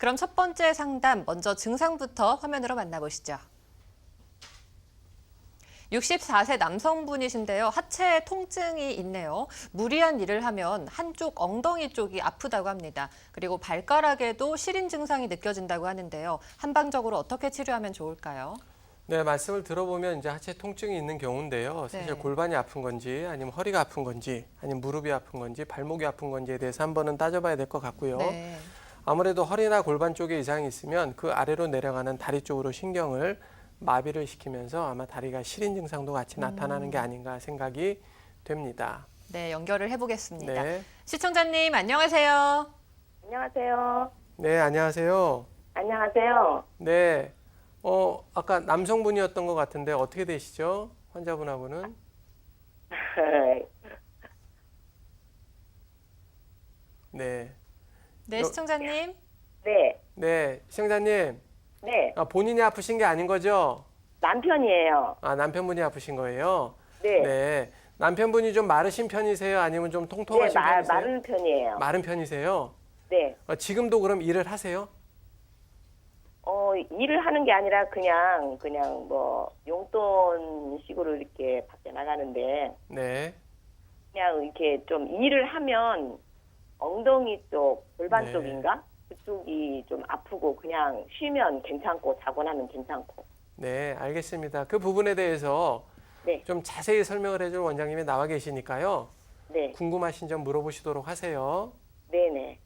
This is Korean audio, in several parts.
그럼 첫 번째 상담 먼저 증상부터 화면으로 만나보시죠. 64세 남성분이신데요. 하체에 통증이 있네요. 무리한 일을 하면 한쪽 엉덩이 쪽이 아프다고 합니다. 그리고 발가락에도 시린 증상이 느껴진다고 하는데요. 한방적으로 어떻게 치료하면 좋을까요? 네, 말씀을 들어보면 이제 하체 통증이 있는 경우인데요. 사실 네. 골반이 아픈 건지 아니면 허리가 아픈 건지 아니면 무릎이 아픈 건지 발목이 아픈 건지에 대해서 한 번은 따져봐야 될 것 같고요. 네. 아무래도 허리나 골반 쪽에 이상이 있으면 그 아래로 내려가는 다리 쪽으로 신경을 마비를 시키면서 아마 다리가 시린 증상도 같이 나타나는 게 아닌가 생각이 됩니다. 네, 연결을 해보겠습니다. 네. 시청자님 안녕하세요. 안녕하세요. 네, 안녕하세요. 안녕하세요. 네. 어, 아까 남성분이었던 것 같은데 어떻게 되시죠? 환자분하고는? 네. 네, 여- 시청자님. 네, 네, 시청자님. 네. 아, 본인이 아프신 게 아닌 거죠? 남편이에요. 아, 남편분이 아프신 거예요? 네. 네. 남편분이 좀 마르신 편이세요? 아니면 좀 네, 통통하신 마, 편이세요? 마른 편이에요. 마른 편이세요? 네. 어, 지금도 그럼 일을 하세요? 어, 일을 하는 게 아니라 그냥, 그냥 뭐, 용돈식으로 이렇게 밖에 나가는데, 네. 그냥 이렇게 좀 일을 하면 엉덩이 쪽, 골반 네. 쪽인가? 그쪽이 좀 아프고 그냥 쉬면 괜찮고 자고 나면 괜찮고. 네, 알겠습니다. 그 부분에 대해서 네. 좀 자세히 설명을 해줄 원장님이 나와 계시니까요. 네. 궁금하신 점 물어보시도록 하세요. 네네.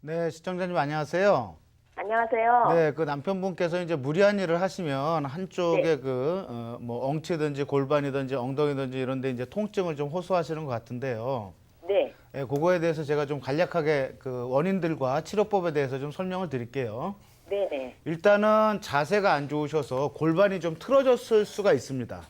네, 시청자님 안녕하세요. 안녕하세요. 네, 그 남편분께서 이제 무리한 일을 하시면 한쪽에 네. 그, 어, 뭐 엉치든지 골반이든지 엉덩이든지 이런 데 이제 통증을 좀 호소하시는 것 같은데요. 네. 예, 그거에 대해서 제가 좀 간략하게 그 원인들과 치료법에 대해서 좀 설명을 드릴게요. 네네. 일단은 자세가 안 좋으셔서 골반이 좀 틀어졌을 수가 있습니다.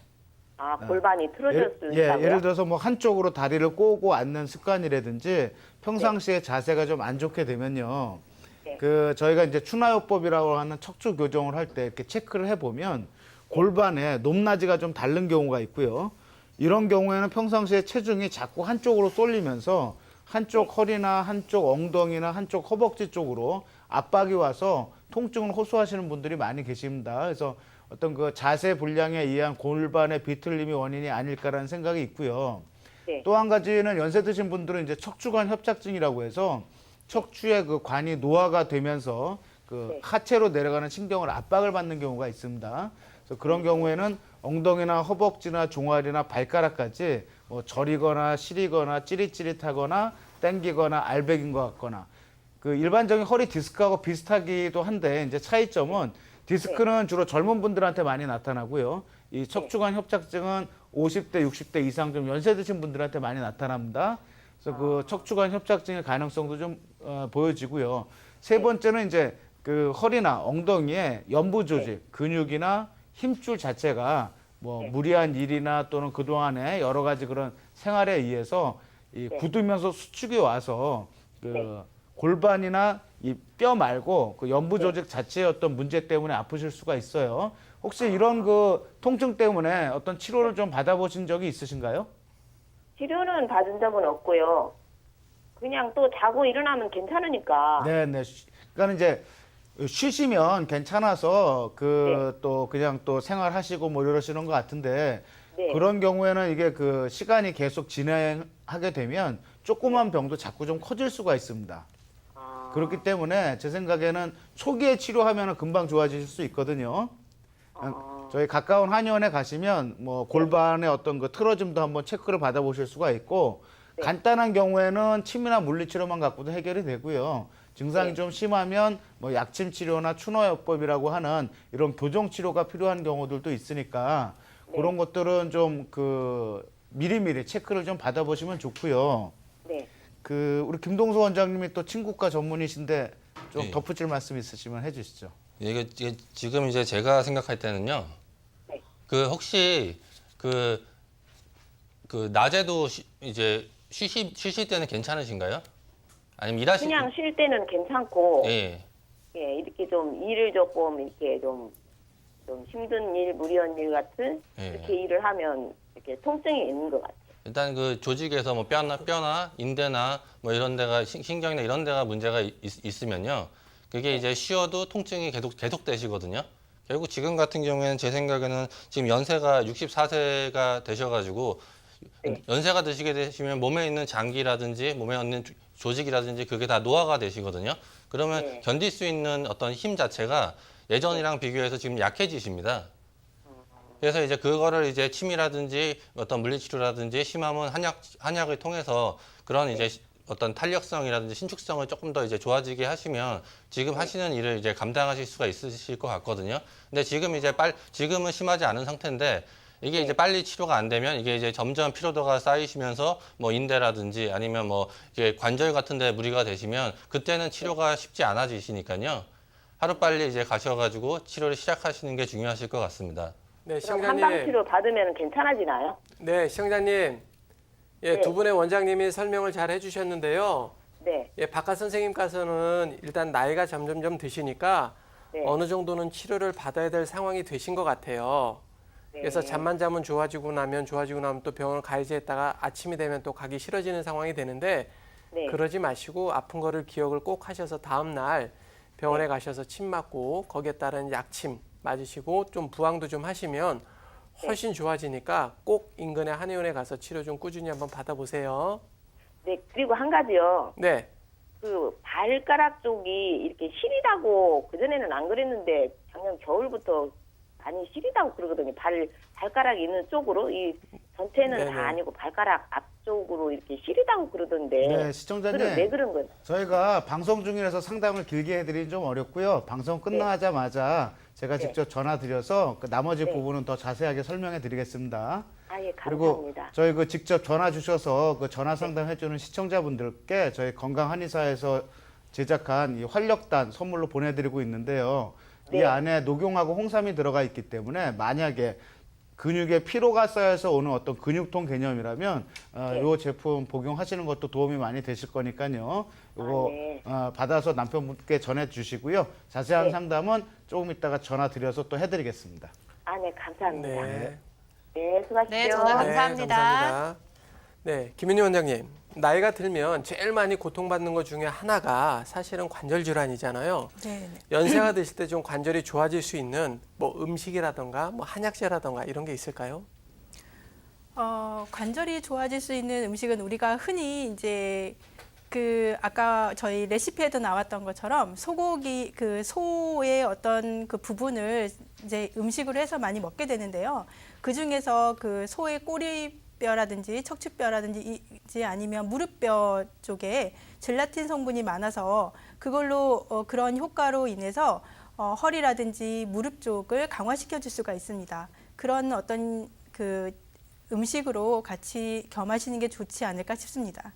아, 골반이 틀어질 수 예, 있다고요? 예를 들어서 뭐 한쪽으로 다리를 꼬고 앉는 습관이라든지 평상시에 자세가 좀 안 좋게 되면요. 네. 그 저희가 이제 추나요법이라고 하는 척추 교정을 할 때 이렇게 체크를 해 보면 골반에 높낮이가 좀 다른 경우가 있고요. 이런 경우에는 평상시에 체중이 자꾸 한쪽으로 쏠리면서 한쪽 허리나 한쪽 엉덩이나 한쪽 허벅지 쪽으로 압박이 와서 통증을 호소하시는 분들이 많이 계십니다. 그래서 어떤 그 자세 불량에 의한 골반의 비틀림이 원인이 아닐까라는 생각이 있고요. 네. 또한 가지는 연세 드신 분들은 이제 척추관 협착증이라고 해서 척추의 그 관이 노화가 되면서 그 네. 하체로 내려가는 신경을 압박을 받는 경우가 있습니다. 그래서 그런 경우에는 엉덩이나 허벅지나 종아리나 발가락까지 뭐 저리거나 시리거나 찌릿찌릿하거나 땡기거나 알배긴 것 같거나 그 일반적인 허리 디스크하고 비슷하기도 한데 이제 차이점은 디스크는 주로 젊은 분들한테 많이 나타나고요. 이 척추관 협착증은 50대, 60대 이상 좀 연세 드신 분들한테 많이 나타납니다. 그래서 그 척추관 협착증의 가능성도 좀 어, 보여지고요. 세 번째는 이제 그 허리나 엉덩이에 연부 조직, 근육이나 힘줄 자체가 뭐 네. 무리한 일이나 또는 그동안에 여러 가지 그런 생활에 의해서 이 네. 굳으면서 수축이 와서 그 네. 골반이나 이 뼈 말고 그 연부 조직 자체의 어떤 문제 때문에 아프실 수가 있어요. 혹시 이런 그 통증 때문에 어떤 치료를 좀 받아보신 적이 있으신가요? 치료는 받은 적은 없고요. 그냥 또 자고 일어나면 괜찮으니까. 네, 네. 쉬- 그러니까 이제 쉬시면 괜찮아서 그 또 그냥 또 생활하시고 뭐 이러시는 것 같은데 네. 그런 경우에는 이게 그 시간이 계속 진행하게 되면 조그만 병도 자꾸 좀 커질 수가 있습니다. 아, 그렇기 때문에 제 생각에는 초기에 치료하면 금방 좋아지실 수 있거든요. 아. 저희 가까운 한의원에 가시면 뭐 골반의 어떤 그 틀어짐도 한번 체크를 받아보실 수가 있고 네. 간단한 경우에는 침이나 물리치료만 갖고도 해결이 되고요. 증상이 네. 좀 심하면 뭐 약침 치료나 추노요법이라고 하는 이런 교정 치료가 필요한 경우들도 있으니까 네. 그런 것들은 좀 그 미리미리 체크를 좀 받아보시면 좋고요. 네. 그 우리 김동수 원장님이 또 친구과 전문이신데 좀 네. 덧붙일 말씀 있으시면 해주시죠. 이게, 이게 지금 이제 제가 생각할 때는요. 네. 그 혹시 그, 그 낮에도 쉬, 이제 쉬시, 쉬실 때는 괜찮으신가요? 아니면 일하시 그냥 쉴 때는 괜찮고, 예. 예, 이렇게 좀 일을 조금 이렇게 좀 좀 힘든 일, 무리한 일 같은 예. 이렇게 일을 하면 이렇게 통증이 있는 것 같아요. 일단 그 조직에서 뭐 뼈나 뼈나 인대나 뭐 이런 데가 신- 신경이나 이런 데가 문제가 있, 있으면요. 그게 이제 쉬어도 통증이 계속 계속 되시거든요. 결국 지금 같은 경우에는 제 생각에는 지금 연세가 64세가 되셔 가지고 네. 연세가 드시게 되시면 몸에 있는 장기라든지 몸에 있는 조- 조직이라든지 그게 다 노화가 되시거든요. 그러면 네. 견딜 수 있는 어떤 힘 자체가 예전이랑 비교해서 지금 약해지십니다. 그래서 이제 그거를 이제 침이라든지 어떤 물리치료라든지 심하면 한약 한약을 통해서 그런 이제 시- 어떤 탄력성이라든지 신축성을 조금 더 이제 좋아지게 하시면 지금 하시는 일을 이제 감당하실 수가 있으실 것 같거든요. 근데 지금 이제 빨 지금은 심하지 않은 상태인데 이게 이제 빨리 치료가 안 되면 이게 이제 점점 피로도가 쌓이시면서 뭐 인대라든지 아니면 뭐 이게 관절 같은 데 무리가 되시면 그때는 치료가 쉽지 않아지시니까요. 하루 빨리 이제 가셔가지고 치료를 시작하시는 게 중요하실 것 같습니다. 네, 그럼 한방 시청자님. 치료 받으면 괜찮아지나요? 네, 시청자님. 예, 네. 두 분의 원장님이 설명을 잘 해주셨는데요. 네. 예, 박하 선생님께서는 일단 나이가 점점점 드시니까 네. 어느 정도는 치료를 받아야 될 상황이 되신 것 같아요. 네. 그래서 잠만 자면 좋아지고 나면 좋아지고 나면 또 병원을 가야지 했다가 아침이 되면 또 가기 싫어지는 상황이 되는데 네. 그러지 마시고 아픈 거를 기억을 꼭 하셔서 다음 날 병원에 네. 가셔서 침 맞고 거기에 따른 약침 맞으시고 좀 부항도 좀 하시면 훨씬 좋아지니까 꼭 인근의 한의원에 가서 치료 좀 꾸준히 한번 받아보세요. 네. 그리고 한 가지요. 네. 그 발가락 쪽이 이렇게 시리다고 그전에는 안 그랬는데 작년 겨울부터 많이 시리다고 그러거든요. 발 발가락 있는 쪽으로 이 전체는 네네. 다 아니고 발가락 앞쪽으로 이렇게 시리다고 그러던데. 네, 시청자님. 왜 그런 거예요? 저희가 방송 중이라서 상담을 길게 해드리기 좀 어렵고요. 방송 끝나자마자 제가 네. 직접 전화 드려서 그 나머지 네. 부분은 더 자세하게 설명해 드리겠습니다. 아, 예, 그리고 감사합니다. 저희 그 직접 전화 주셔서 그 전화 상담 해주는 시청자분들께 저희 건강 한의사에서 제작한 이 활력단 선물로 보내드리고 있는데요. 이 네. 안에 녹용하고 홍삼이 들어가 있기 때문에 만약에 근육에 피로가 쌓여서 오는 어떤 근육통 개념이라면 어, 네. 요 제품 복용하시는 것도 도움이 많이 되실 거니까요. 요거 아, 네. 어, 받아서 남편분께 전해 주시고요. 자세한 네. 상담은 조금 이따가 전화 드려서 또 해드리겠습니다. 아, 네, 감사합니다. 네. 네, 수고하십시오. 네, 전화 감- 감사합니다. 네, 감사합니다. 네, 김윤희 원장님. 나이가 들면 제일 많이 고통받는 것 중에 하나가 사실은 관절 질환이잖아요. 네, 연세가 드실 때 좀 관절이 좋아질 수 있는 뭐 음식이라던가 뭐 한약재라던가 이런 게 있을까요? 어, 관절이 좋아질 수 있는 음식은 우리가 흔히 이제 그 아까 저희 레시피에도 나왔던 것처럼 소고기 그 소의 어떤 그 부분을 이제 음식으로 해서 많이 먹게 되는데요. 그 중에서 그 소의 꼬리 뼈라든지 척추뼈라든지 이제 아니면 무릎뼈 쪽에 젤라틴 성분이 많아서 그걸로 어, 그런 효과로 인해서 어, 허리라든지 무릎 쪽을 강화시켜 줄 수가 있습니다. 그런 어떤 그 음식으로 같이 겸하시는 게 좋지 않을까 싶습니다.